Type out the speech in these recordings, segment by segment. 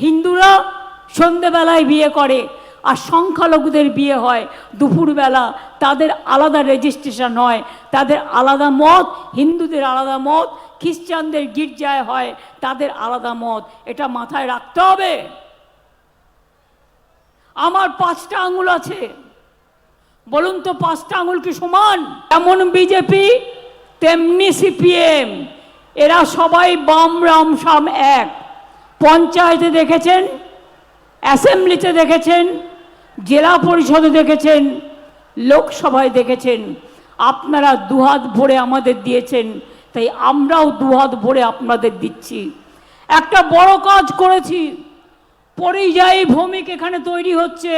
হিন্দুরা সন্ধেবেলায় বিয়ে করে আর সংখ্যালঘুদের বিয়ে হয় দুপুরবেলা। তাদের আলাদা রেজিস্ট্রেশন হয়, তাদের আলাদা মত, হিন্দুদের আলাদা মত, খ্রিস্টানদের গির্জায় হয়, তাদের আলাদা মত। এটা মাথায় রাখতে হবে। আমার পাঁচটা আঙুল আছে। বলুন তো পাঁচটা আঙুল কি সমান? যেমন বিজেপি, তেমনি সিপিএম। এরা সবাই বাম, রাম, সাম, এক। পঞ্চায়েতে দেখেছেন, অ্যাসেম্বলিতে দেখেছেন, জেলা পরিষদে দেখেছেন, লোকসভায় দেখেছেন। আপনারা দুহাত ভরে আমাদের দিয়েছেন, তাই আমরাও দুহাত ভরে আপনাদের দিচ্ছি। একটা বড় কাজ করেছি পরিযায়ী ভৌমিক এখানে তৈরি হচ্ছে,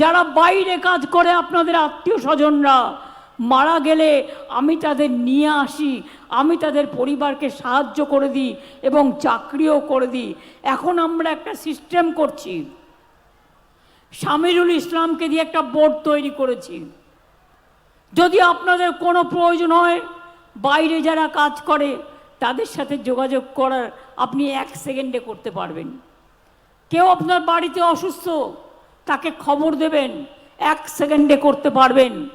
যারা বাইরে কাজ করে আপনাদের আত্মীয় স্বজনরা মারা গেলে আমি তাদের নিয়ে আসি, আমি তাদের পরিবারকে সাহায্য করে দিই এবং চাকরিও করে দিই। এখন আমরা একটা সিস্টেম করছি। শামিরুল ইসলামকে দিয়ে একটা বোর্ড তৈরি করেছি। যদি আপনাদের কোনো প্রয়োজন হয়, বাইরে যারা কাজ করে, তাদের সাথে যোগাযোগ করার আপনি এক সেকেন্ডে করতে পারবেন। কেউ আপনার বাড়িতে অসুস্থ, তাকে খবর দেবেন, এক সেকেন্ডে করতে পারবেন।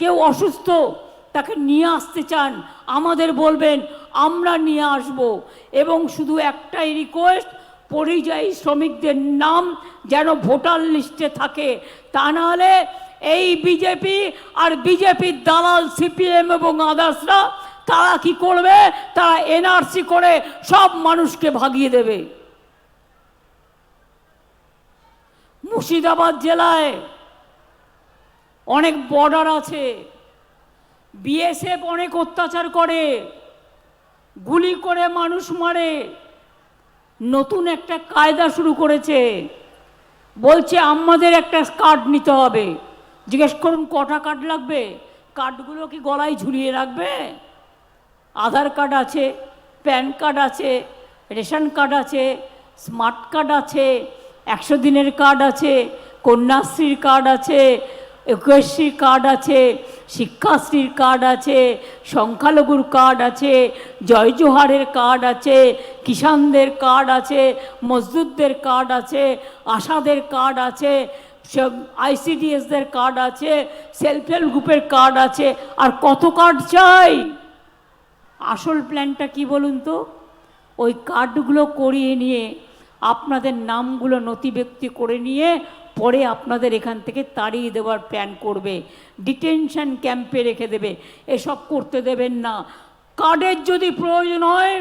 কেউ অসুস্থ, তাকে নিয়ে আসতে চান, আমাদের বলবেন, আমরা নিয়ে আসব। এবং শুধু একটাই রিকোয়েস্ট পরিযায়ী শ্রমিকদের নাম যেন ভোটার লিস্টে থাকে। তা নাহলে এই বিজেপি আর বিজেপির দালাল সিপিএম এবং আদার্সরা তারা কি করবে? তারা এনআরসি করে সব মানুষকে ভাগিয়ে দেবে। মুর্শিদাবাদ জেলায় অনেক বর্ডার আছে। বিএসএফ অনেক অত্যাচার করে। গুলি করে মানুষ মারে। নতুন একটা কায়দা শুরু করেছে। বলছে, আমাদের একটা কার্ড নিতে হবে। জিজ্ঞেস করুন, কটা কার্ড লাগবে? কার্ডগুলো কি গলায় ঝুলিয়ে রাখবে? আধার কার্ড আছে, প্যান কার্ড আছে, রেশন কার্ড আছে, স্মার্ট কার্ড আছে, একশো দিনের কার্ড আছে, কন্যাশ্রীর কার্ড আছে একুশশ্রীর কার্ড আছে, শিক্ষাশ্রীর কার্ড আছে, সংখ্যালঘুর কার্ড আছে জয় জোহারের কার্ড আছে, কিষানদের কার্ড আছে, মজদুরদের কার্ড আছে আশাদের কার্ড আছে, সব আইসিডিএসদের কার্ড আছে সেলফ হেল্প গ্রুপের কার্ড আছে, আর কত কার্ড চাই? আসল প্ল্যানটা কি বলুন তো? ওই কার্ডগুলো করিয়ে নিয়ে, আপনাদের নামগুলো নথিভুক্তি করে নিয়ে পরে আপনাদের এখান থেকে তাড়িয়ে দেওয়ার প্ল্যান করবে। ডিটেনশন ক্যাম্পে রেখে দেবে। এসব করতে দেবেন না। কার্ডের যদি প্রয়োজন হয়,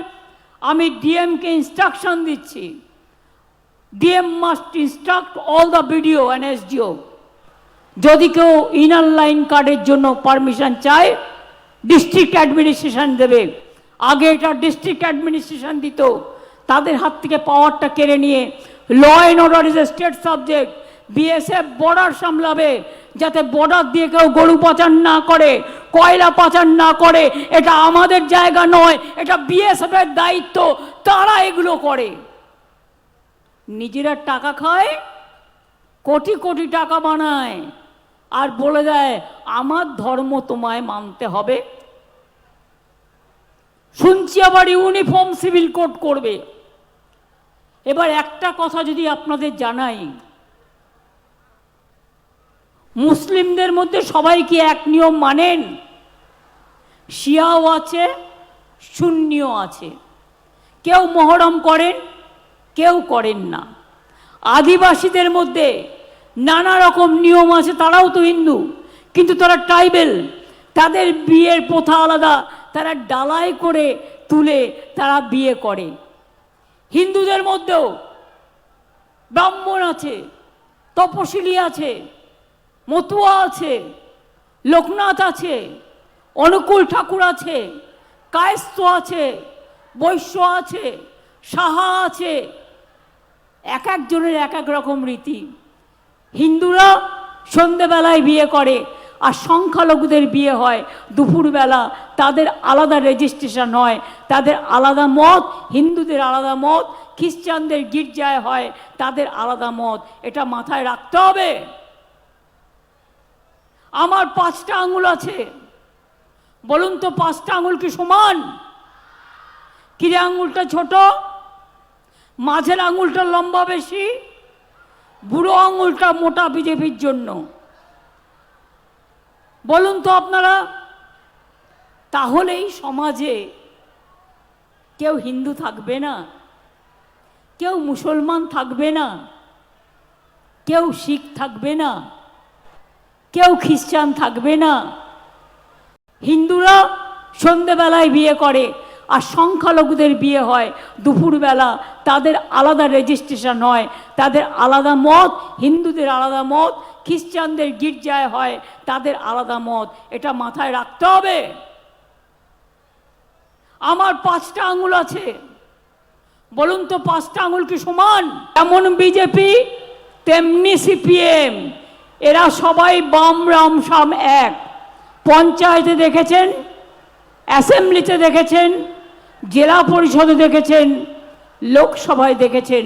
আমি ডিএমকে ইনস্ট্রাকশন দিচ্ছি। DM must instruct all the BDO and SDO যদি কেউ ইনার লাইন কার্ডের জন্য পারমিশন চায় ডিস্ট্রিক্ট অ্যাডমিনিস্ট্রেশন দেবে। আগে এটা ডিস্ট্রিক্ট অ্যাডমিনিস্ট্রেশন দিত। তাদের হাত থেকে পাওয়ারটা কেড়ে নিয়ে। Law and order is a state subject BSF border সামলাবে যাতে বর্ডার দিয়ে কেউ গরু পাচার না করে, কয়লা পাচার না করে, এটা আমাদের জায়গা নয়, এটা বিএসএফ এর দায়িত্ব, তারা এগুলো করে। নিজেরা টাকা খায়, কোটি কোটি টাকা বানায়, আর বলে দেয়, আমার ধর্ম তোমায় মানতে হবে। শুনছি আবার ইউনিফর্ম সিভিল কোড করবে। এবার একটা কথা যদি আপনাদের জানাই মুসলিমদের মধ্যে সবাই কি এক নিয়ম মানেন? শিয়াও আছে শূন্যও আছে। কেউ মহরম করেন, কেউ করেন না। আদিবাসীদের মধ্যে নানা রকম নিয়ম আছে, তারাও তো হিন্দু। কিন্তু তারা ট্রাইবেল। তাদের বিয়ের প্রথা আলাদা, তারা ডালাই করে তুলে তারা বিয়ে করে। হিন্দুদের মধ্যেও ব্রাহ্মণ আছে, তপশিলি আছে মতুয়া আছে, লোকনাথ আছে, অনুকূল ঠাকুর আছে, কায়স্থ আছে, বৈশ্য আছে, সাহা আছে। এক একজনের এক এক রকম রীতি। হিন্দুরা সন্ধেবেলায় বিয়ে করে আর সংখ্যালঘুদের বিয়ে হয় দুপুরবেলা। তাদের আলাদা রেজিস্ট্রেশন হয়, তাদের আলাদা মত, হিন্দুদের আলাদা মত, খ্রিস্টানদের গির্জায় হয়, তাদের আলাদা মত। এটা মাথায় রাখতে হবে। আমার পাঁচটা আঙুল আছে। বলুন তো পাঁচটা আঙুল কি সমান? কিরে আঙুলটা ছোট? মাঝের আঙুলটা লম্বা বেশি, বুড়ো আঙুলটা মোটা বিজেপির জন্য। বলুন তো আপনারা, তাহলেই সমাজে কেউ হিন্দু থাকবে না, কেউ মুসলমান থাকবে না, কেউ শিখ থাকবে না। কেউ খ্রিস্টান থাকবে না। হিন্দুরা সন্ধেবেলায় বিয়ে করে আর সংখ্যালঘুদের বিয়ে হয়। দুপুরবেলা তাদের আলাদা রেজিস্ট্রেশন হয়, তাদের আলাদা মত, হিন্দুদের আলাদা মত, খ্রিস্টানদের গির্জায় হয়, তাদের আলাদা মত। এটা মাথায় রাখতে হবে। আমার পাঁচটা আঙুল আছে। বলুন তো পাঁচটা আঙুল কি সমান? এমন বিজেপি, তেমনি সিপিএম। এরা সবাই বাম রাম সাম এক। পঞ্চায়েতে দেখেছেন, অ্যাসেম্বলিতে দেখেছেন, জেলা পরিষদে দেখেছেন, লোকসভায় দেখেছেন।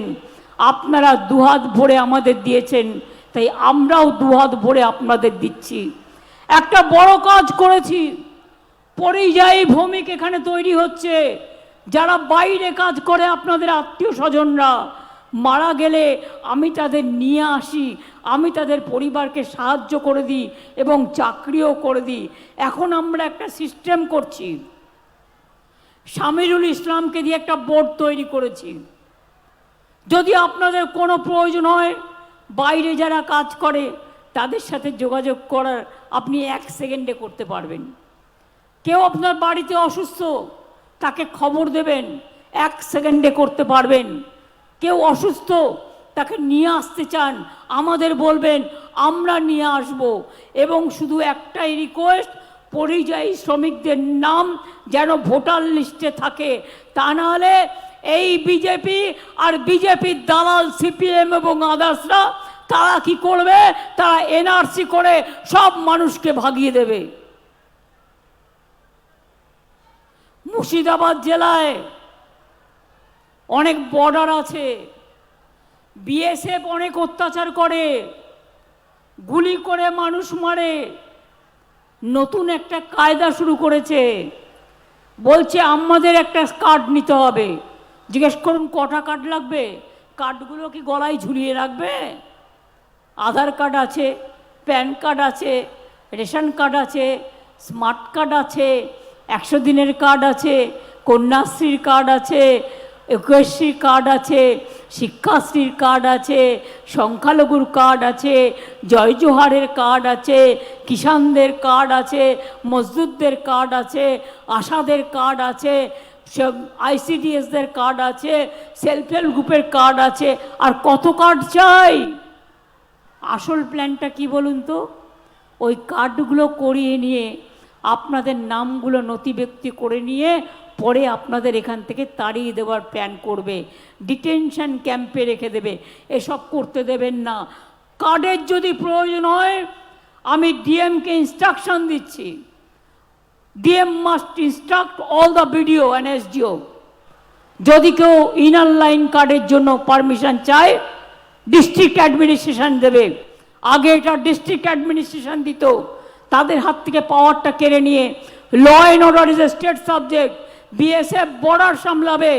আপনারা দুহাত ভরে আমাদের দিয়েছেন, তাই আমরাও দুহাত ভরে আপনাদের দিচ্ছি। একটা বড় কাজ করেছি, পরিযায়ী ভূমিক এখানে তৈরি হচ্ছে। যারা বাইরে কাজ করে আপনাদের আত্মীয় স্বজনরা মারা গেলে আমি তাদের নিয়ে আসি, আমি তাদের পরিবারকে সাহায্য করে দিই এবং চাকরিও করে দিই। এখন আমরা একটা সিস্টেম করছি। শামিরুল ইসলামকে দিয়ে একটা বোর্ড তৈরি করেছি। যদি আপনাদের কোনো প্রয়োজন হয়, বাইরে যারা কাজ করে, তাদের সাথে যোগাযোগ করার আপনি এক সেকেন্ডে করতে পারবেন। কেউ আপনার বাড়িতে অসুস্থ, তাকে খবর দেবেন, এক সেকেন্ডে করতে পারবেন। কেউ অসুস্থ, তাকে নিয়ে আসতে চান, আমাদের বলবেন, আমরা নিয়ে আসব। এবং শুধু একটাই রিকোয়েস্ট পরিযায়ী শ্রমিকদের নাম যেন ভোটার লিস্টে থাকে। তা নাহলে এই বিজেপি আর বিজেপির দালাল, সিপিএম এবং আদার্সরা তারা কি করবে? তারা এনআরসি করে সব মানুষকে ভাগিয়ে দেবে। মুর্শিদাবাদ জেলায় অনেক বর্ডার আছে। বিএসএফ অনেক অত্যাচার করে, গুলি করে মানুষ মারে। নতুন একটা কায়দা শুরু করেছে। বলছে, আমাদের একটা কার্ড নিতে হবে। জিজ্ঞেস করুন, কটা কার্ড লাগবে? কার্ডগুলো কি গলায় ঝুলিয়ে রাখবে? আধার কার্ড আছে, প্যান কার্ড আছে, রেশন কার্ড আছে, স্মার্ট কার্ড আছে, একশো দিনের কার্ড আছে, কন্যাশ্রীর কার্ড আছে একুশশ্রীর কার্ড আছে, শিক্ষাশ্রীর কার্ড আছে, সংখ্যালঘুর কার্ড আছে জয় জোহারের কার্ড আছে, কিষানদের কার্ড আছে, মজদুরদের কার্ড আছে আশাদের কার্ড আছে, সব আইসিডিএসদের কার্ড আছে সেলফ হেল্প গ্রুপের কার্ড আছে, আর কত কার্ড চাই? আসল প্ল্যানটা কি বলুন তো? ওই কার্ডগুলো করিয়ে নিয়ে, আপনাদের নামগুলো নথিভুক্তি করে নিয়ে পরে আপনাদের এখান থেকে তাড়িয়ে দেওয়ার প্ল্যান করবে। ডিটেনশন ক্যাম্পে রেখে দেবে। এসব করতে দেবেন না। কার্ডের যদি প্রয়োজন হয়, আমি ডিএমকে ইনস্ট্রাকশন দিচ্ছি। DM must instruct all the BDO and SDO যদি কেউ ইনার লাইন কার্ডের জন্য পারমিশন চায় ডিস্ট্রিক্ট অ্যাডমিনিস্ট্রেশন দেবে। আগে এটা ডিস্ট্রিক্ট অ্যাডমিনিস্ট্রেশন দিত। তাদের হাত থেকে পাওয়ারটা কেড়ে নিয়ে। Law and order is a state subject BSF border সামলাবে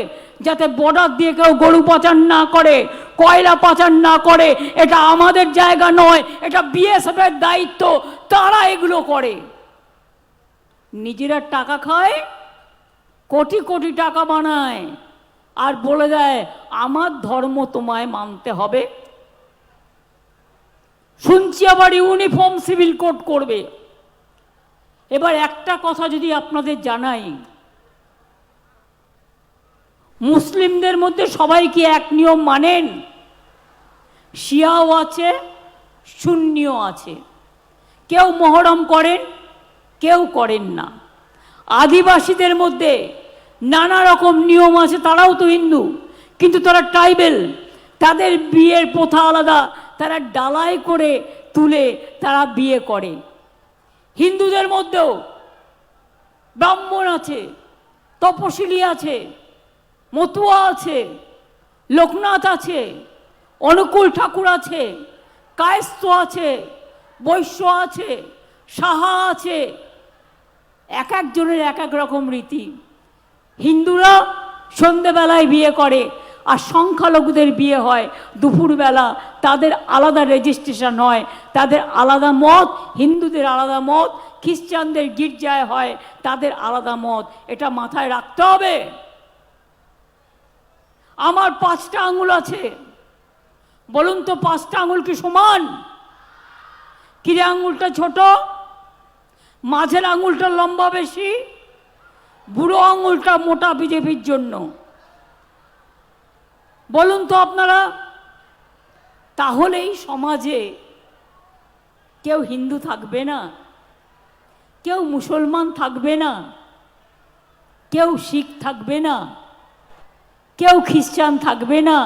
যাতে বর্ডার দিয়ে কেউ গরু পাচার না করে, কয়লা পাচার না করে। এটা আমাদের জায়গা নয়, এটা বিএসএফ এর দায়িত্ব, তারা এগুলো করে। নিজেরা টাকা খায়, কোটি কোটি টাকা বানায়, আর বলে দেয়, আমার ধর্ম তোমায় মানতে হবে। শুনছি আবার ইউনিফর্ম সিভিল কোড করবে। এবার একটা কথা যদি আপনাদের জানাই মুসলিমদের মধ্যে সবাই কি এক নিয়ম মানেন? শিয়াও আছে শূন্যও আছে। কেউ মহরম করেন, কেউ করেন না। আদিবাসীদের মধ্যে নানা রকম নিয়ম আছে, তারাও তো হিন্দু। কিন্তু তারা ট্রাইবেল, তাদের বিয়ের প্রথা আলাদা, তারা ডালাই করে তুলে তারা বিয়ে করে। হিন্দুদের মধ্যেও ব্রাহ্মণ আছে, তপশিলি আছে মতুয়া আছে, লোকনাথ আছে, অনুকূল ঠাকুর আছে, কায়স্থ আছে, বৈশ্য আছে, সাহা আছে। এক একজনের এক এক রকম রীতি। হিন্দুরা সন্ধেবেলায় বিয়ে করে আর সংখ্যালঘুদের বিয়ে হয় দুপুরবেলা। তাদের আলাদা রেজিস্ট্রেশন হয়, তাদের আলাদা মত, হিন্দুদের আলাদা মত, খ্রিস্টানদের গির্জায় হয়, তাদের আলাদা মত। এটা মাথায় রাখতে হবে। আমার পাঁচটা আঙুল আছে। বলুন তো পাঁচটা আঙুল কি সমান? কিরে আঙুলটা ছোট? মাঝের আঙুলটা লম্বা বেশি? বুড়ো আঙুলটা মোটা বিজেপির জন্য। বলুন তো আপনারা, তাহলেই সমাজে কেউ হিন্দু থাকবে না, কেউ মুসলমান থাকবে না, কেউ শিখ থাকবে না। কেউ খ্রিস্টান থাকবে না।